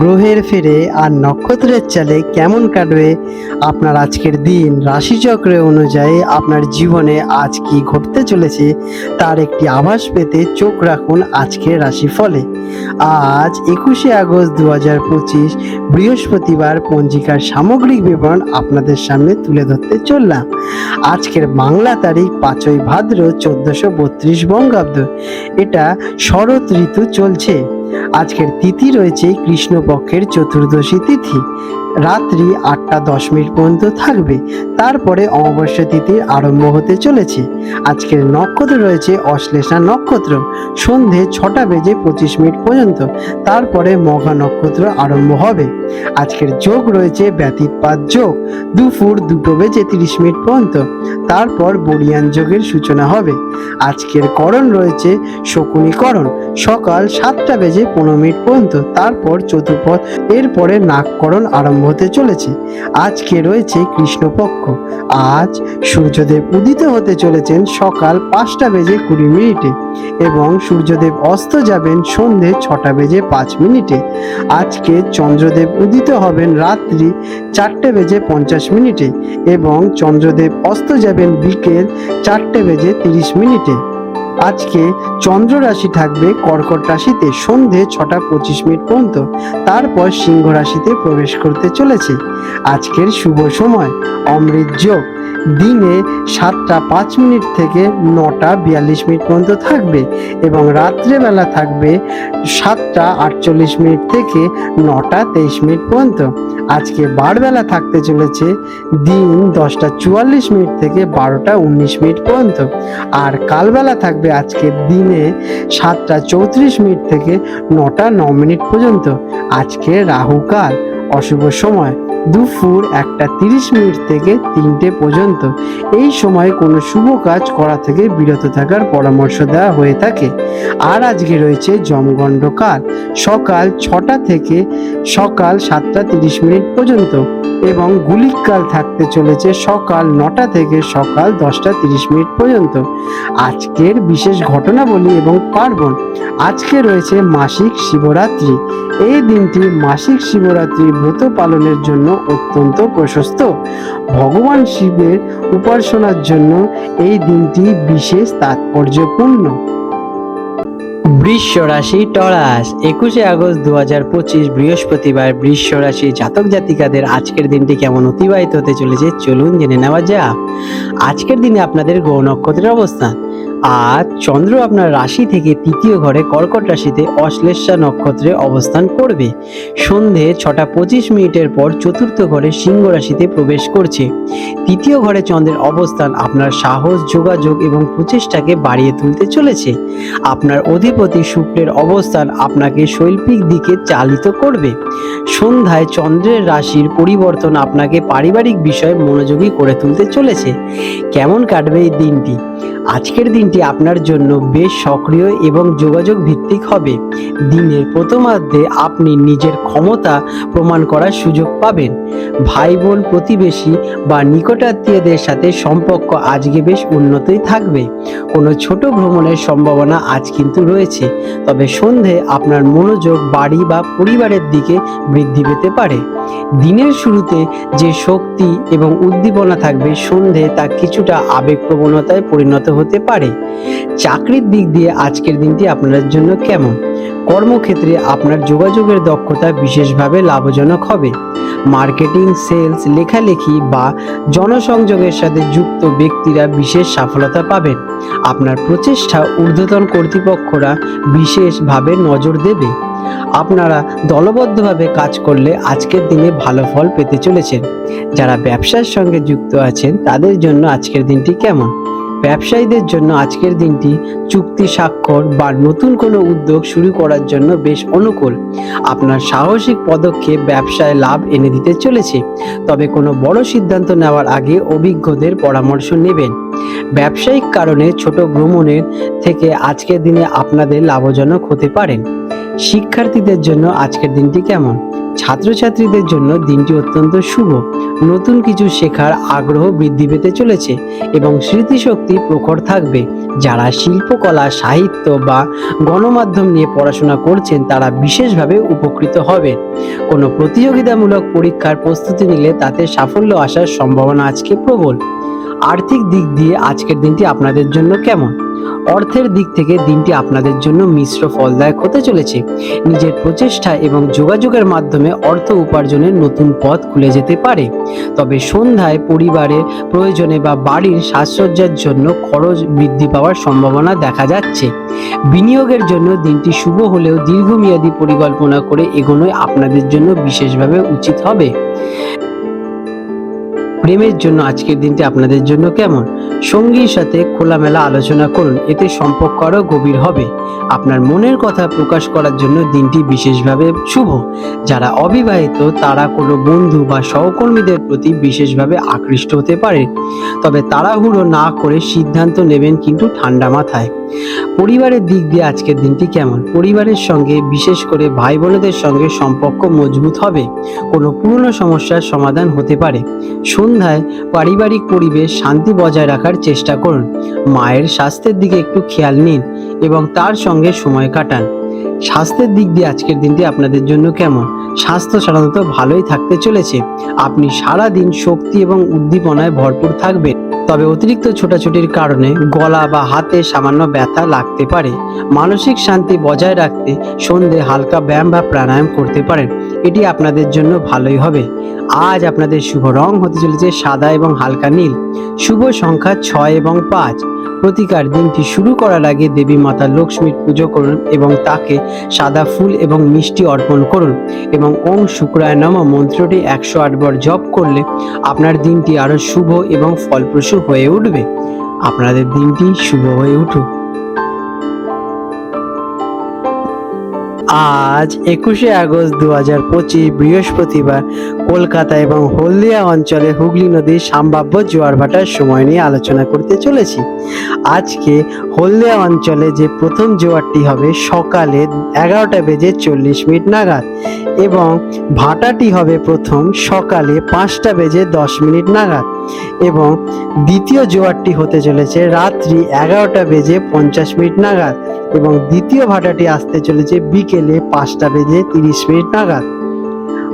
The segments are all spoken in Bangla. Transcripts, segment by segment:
গ্রহের ফেরে আর নক্ষত্রের চালে কেমন কাটবে? আপনার আজকের দিন রাশিচক্র অনুযায়ী আপনার জীবনে আজ কি ঘটতে চলেছে? তার একটি আভাস পেতে চোখ রাখুন আজকের রাশিফলে। আজ একুশে আগস্ট দু হাজার পঁচিশ, বৃহস্পতিবার পঞ্জিকার সামগ্রিক বিবরণ আপনাদের সামনে তুলে ধরতে চললাম। আজকের বাংলা তারিখ পাঁচই ভাদ্র চোদ্দশো বত্রিশ বঙ্গাব্দ। এটা শরৎ ঋতু চলছে। আজকের তিথি রয়েছে কৃষ্ণপক্ষের চতুর্দশী তিথি। রাত্রি আটটা দশ মিনিট পর্যন্ত থাকবে। তারপরে অমাবস্যা তিথির আরম্ভ হতে চলেছে। আজকের নক্ষত্র রয়েছে অশ্লেষা নক্ষত্র। সন্ধে ছটা বেজে পঁচিশ মিনিট পর্যন্ত। তারপরে মঘা নক্ষত্র আরম্ভ হবে। আজকের যোগ রয়েছে ব্যতীতপাত যোগ। দুপুর দুটো বেজে তিরিশ মিনিট পর্যন্ত। তারপর বরিয়ান যোগের সূচনা হবে। আজকের করণ রয়েছে শকুনীকরণ। সকাল সাতটা বেজে পনেরো মিনিট পর্যন্ত। তারপর চতুর্পথ এরপরে নাগকরণ আরম্ভ হতে চলেছে। আজকে রয়েছে কৃষ্ণপক্ষ। আজ সূর্যদেব উদিত হতে চলেছেন সকাল পাঁচটা বেজে কুড়ি মিনিটে এবং সূর্যদেব অস্ত যাবেন সন্ধে ছটা বেজে পাঁচ মিনিটে। আজকে চন্দ্রদেব উদিত হবেন রাত্রি চারটে বেজে পঞ্চাশ মিনিটে এবং চন্দ্রদেব অস্ত যাবেন বিকেল চারটে বেজে তিরিশ মিনিটে। আজকে চন্দ্র রাশি থাকবে, কর্কট রাশিতে সন্ধে ছটা পঁচিশ মিনিট পর্যন্ত। তারপর সিংহ রাশিতে প্রবেশ করতে চলেছে। আজকের শুভ সময়, অমৃত যোগ। দিনে সাতটা পাঁচ মিনিট থেকে নটা বিয়াল্লিশ মিনিট পর্যন্ত থাকবে এবং রাত্রেবেলা থাকবে সাতটা আটচল্লিশ মিনিট থেকে নটা তেইশ মিনিট পর্যন্ত। আজকে বারবেলা থাকতে চলেছে দিন দশটা চুয়াল্লিশ মিনিট থেকে বারোটা উনিশ মিনিট পর্যন্ত। আর কালবেলা থাকবে আজকে দিনে সাতটা চৌত্রিশ মিনিট থেকে নটা ন মিনিট পর্যন্ত। আজকে রাহুকাল অশুভ সময়। দুপুর একটা তিরিশ মিনিট থেকে তিনটে পর্যন্ত। এই সময় কোনো শুভ কাজ করা থেকে বিরত থাকার পরামর্শ দেওয়া হয়ে থাকে। আর আজকে রয়েছে জমগণ্ড কাল সকাল ছটা থেকে সকাল সাতটা তিরিশ মিনিট পর্যন্ত এবং গুলিকাল থাকতে চলেছে সকাল নটা থেকে সকাল দশটা তিরিশ মিনিট পর্যন্ত। আজকের বিশেষ ঘটনাবলী এবং পার্বণ। আজকে রয়েছে মাসিক শিবরাত্রি। এই দিনটি মাসিক শিবরাত্রি ব্রত পালনের জন্য অত্যন্ত প্রশস্ত। ভগবান শিবের উপাসনার জন্য এই দিনটি বিশেষ তাৎপর্যপূর্ণ। বৃষ রাশি টরাস একুশে আগস্ট দু হাজার পঁচিশ বৃহস্পতিবার বৃষ রাশি জাতক জাতিকাদের আজকের দিনটি কেমন অতিবাহিত হতে চলেছে চলুন জেনে নেওয়া যাক। আজকের দিনে আপনাদের গ্রহ নক্ষত্রের অবস্থান। আজ চন্দ্র আপনার রাশি থেকে তৃতীয় ঘরে কর্কট রাশিতে অশ্লেষা নক্ষত্রে অবস্থান করবে। সন্ধে ছটা পঁচিশ মিনিটের পর চতুর্থ ঘরে সিংহ রাশিতে প্রবেশ করছে। তৃতীয় ঘরে চন্দ্রের অবস্থান আপনার সাহস, যোগাযোগ এবং প্রচেষ্টাকে বাড়িয়ে তুলতে চলেছে। আপনার অধিপতি শুক্রের অবস্থান আপনাকে শৈল্পিক দিকে চালিত করবে। সন্ধ্যায় চন্দ্রের রাশির পরিবর্তন আপনাকে পারিবারিক বিষয়ে মনোযোগী করে তুলতে চলেছে। কেমন কাটবে এই দিনটি? আজকের দিনটি আপনার জন্য বেশ সক্রিয় এবং যোগাযোগ ভিত্তিক হবে। দিনের প্রথমার্ধে আপনি নিজের ক্ষমতা প্রমাণ করার সুযোগ পাবেন। ভাই বোন প্রতিবেশী বা নিকটাত্মীয়দের সাথে সম্পর্ক আজকে বেশ উন্নতই থাকবে। কোনো ছোট ভ্রমণের সম্ভাবনা আজ কিন্তু রয়েছে, তবে সন্ধে আপনার মনোযোগ বাড়ি বা পরিবারের দিকে বৃদ্ধি পেতে পারে। দিনের শুরুতে যে শক্তি এবং উদ্দীপনা থাকবে সন্ধে তা কিছুটা আবেগপ্রবণতায় পরিণত হতে পারে। চাকরির দিক দিয়ে আজকের দিনটি আপনার জন্য কেমন? কর্মক্ষেত্রে আপনার যোগাযোগের দক্ষতা বিশেষভাবে লাভজনক হবে। মার্কেটিং, সেলস, লেখালেখি বা জনসংযোগের সাথে যুক্ত ব্যক্তিরা বিশেষ সফলতা পাবেন। আপনার প্রচেষ্টা ঊর্ধ্বতন কর্তৃপক্ষরা বিশেষভাবে নজর দেবে। আপনারা দলবদ্ধভাবে কাজ করলে আজকের দিনে ভালো ফল পেতে চলেছেন। যারা ব্যবসার সঙ্গে যুক্ত আছেন, তাদের জন্য আজকের দিনটি কেমন? ব্যবসায়ীদের জন্য আজকের দিনটি চুক্তি স্বাক্ষর বা নতুন কোনো উদ্যোগ শুরু করার জন্য বেশ অনুকূল। আপনার সাহসিক পদক্ষেপ ব্যবসায় লাভ এনে দিতে চলেছে। তবে কোনো বড় সিদ্ধান্ত নেওয়ার আগে অভিজ্ঞদের পরামর্শ নেবেন। ব্যবসায়িক কারণে ছোট ভ্রমণের থেকে আজকের দিনে আপনাদের লাভজনক হতে পারেন। শিক্ষার্থীদের জন্য আজকের দিনটি কেমন? ছাত্রছাত্রীদের জন্য দিনটি অত্যন্ত শুভ। নতুন কিছু শেখার আগ্রহ বৃদ্ধি পেতে চলেছে এবং স্মৃতিশক্তি প্রখর থাকবে। যারা শিল্পকলা সাহিত্য বা গণমাধ্যম নিয়ে পড়াশোনা করছেন, তারা বিশেষভাবে উপকৃত হবে কোনো প্রতিযোগিতামূলক পরীক্ষার প্রস্তুতি নিলে তাতে সাফল্য আসার সম্ভাবনা আজকে প্রবল। আর্থিক দিক দিয়ে আজকের দিনটি আপনাদের জন্য কেমন? অর্থের দিক থেকে দিনটি আপনাদের জন্য মিশ্র ফলদায়ক হতে চলেছে। নিজের প্রচেষ্টা এবং যোগাযোগের মাধ্যমে অর্থ উপার্জনের নতুন পথ খুলে যেতে পারে। তবে সন্ধ্যায় পরিবারের প্রয়োজনে বা বাড়ির সাজসজ্জার জন্য খরচ বৃদ্ধি পাওয়ার সম্ভাবনা দেখা যাচ্ছে। বিনিয়োগের জন্য দিনটি শুভ হলেও দীর্ঘমেয়াদী পরিকল্পনা করে এগোনোই আপনাদের জন্য বিশেষভাবে উচিত হবে। প্রেমের জন্য আজকের দিনটি আপনাদের জন্য কেমন? সঙ্গীর সাথে খোলামেলা আলোচনা করুন, এতে সম্পর্ক আরও গভীর হবে। আপনার মনের কথা প্রকাশ করার জন্য দিনটি বিশেষভাবে শুভ। যারা অবিবাহিত, তারা কোনো বন্ধু বা সহকর্মীদের প্রতি বিশেষভাবে আকৃষ্ট হতে পারে। তবে তাড়াহুড়ো না করে সিদ্ধান্ত নেবেন কিন্তু ঠান্ডা মাথায়। পরিবারের দিক দিয়ে আজকের দিনটি কেমন? পরিবারের সঙ্গে, বিশেষ করে ভাই বোনেদের সঙ্গে সম্পর্ক মজবুত হবে? কোনো পুরনো সমস্যার সমাধান হতে পারে। সন্ধ্যায় পারিবারিক পরিবেশ শান্তি বজায় রাখার চেষ্টা করুন। মায়ের স্বাস্থ্যের দিকে একটু খেয়াল নিন এবং তার সঙ্গে সময় কাটান। স্বাস্থ্যের দিক দিয়ে আজকের দিনটি আপনাদের জন্য কেমন? স্বাস্থ্য সাধারণত ভালোই থাকতে চলেছে। আপনি সারা দিন শক্তি এবং উদ্দীপনায় ভরপুর থাকবেন। তবে অতিরিক্ত ছোটাছুটির কারণে গলা বা হাতে সামান্য ব্যথা লাগতে পারে। মানসিক শান্তি বজায় রাখতে সন্ধে হালকা ব্যায়াম বা প্রাণায়াম করতে পারেন। এটি আপনাদের জন্য ভালোই হবে। আজ আপনাদের শুভ রং হতে চলেছে সাদা এবং হালকা নীল। শুভ সংখ্যা ছয় এবং পাঁচ। প্রতিকার দিনটি শুরু করার আগে দেবী মাতা লক্ষ্মীর পুজো করুন এবং তাকে সাদা ফুল এবং মিষ্টি অর্পণ করুন এবং ওম শুক্রায় নামা মন্ত্রটি একশো আটবার জপ করলে আপনার দিনটি আরও শুভ এবং ফলপ্রসূ হয়ে উঠবে। আপনাদের দিনটি শুভ হয়ে উঠুক। আজ একুশে আগস্ট দু হাজার পঁচিশ বৃহস্পতিবার কলকাতা এবং হলদিয়া অঞ্চলে হুগলি নদীর সম্ভাব্য জোয়ার ভাটার সময় নিয়ে আলোচনা করতে চলেছি। আজকে হলদিয়া অঞ্চলে যে প্রথম জোয়ারটি হবে সকালে এগারোটা বেজে চল্লিশ মিনিট নাগাদ এবং ভাটাটি হবে প্রথম সকালে পাঁচটা বেজে দশ মিনিট নাগাদ। এবং দ্বিতীয় জোয়ারটি হতে চলেছে রাত্রি এগারোটা বেজে পঞ্চাশ মিনিট নাগাদ এবং দ্বিতীয় ভাটাটি আসতে চলেছে বিকেলে পাঁচটা বেজে তিরিশ মিনিট নাগাদ।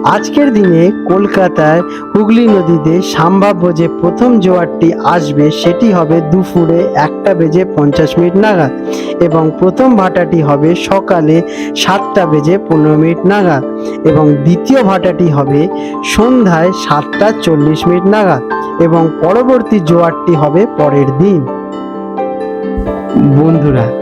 আজকের দিনে কলকাতায় হুগলি নদীতে সম্ভাব্য যে প্রথম জোয়ারটি আসবে, সেটি হবে দুপুরে একটা বেজে পঞ্চাশ মিনিট নাগাদ এবং প্রথম ভাটাটি হবে সকালে সাতটা বেজে পনেরো মিনিট নাগাদ এবং দ্বিতীয় ভাটাটি হবে সন্ধ্যায় সাতটা চল্লিশ মিনিট নাগাদ এবং পরবর্তী জোয়ারটি হবে পরের দিন। বন্ধুরা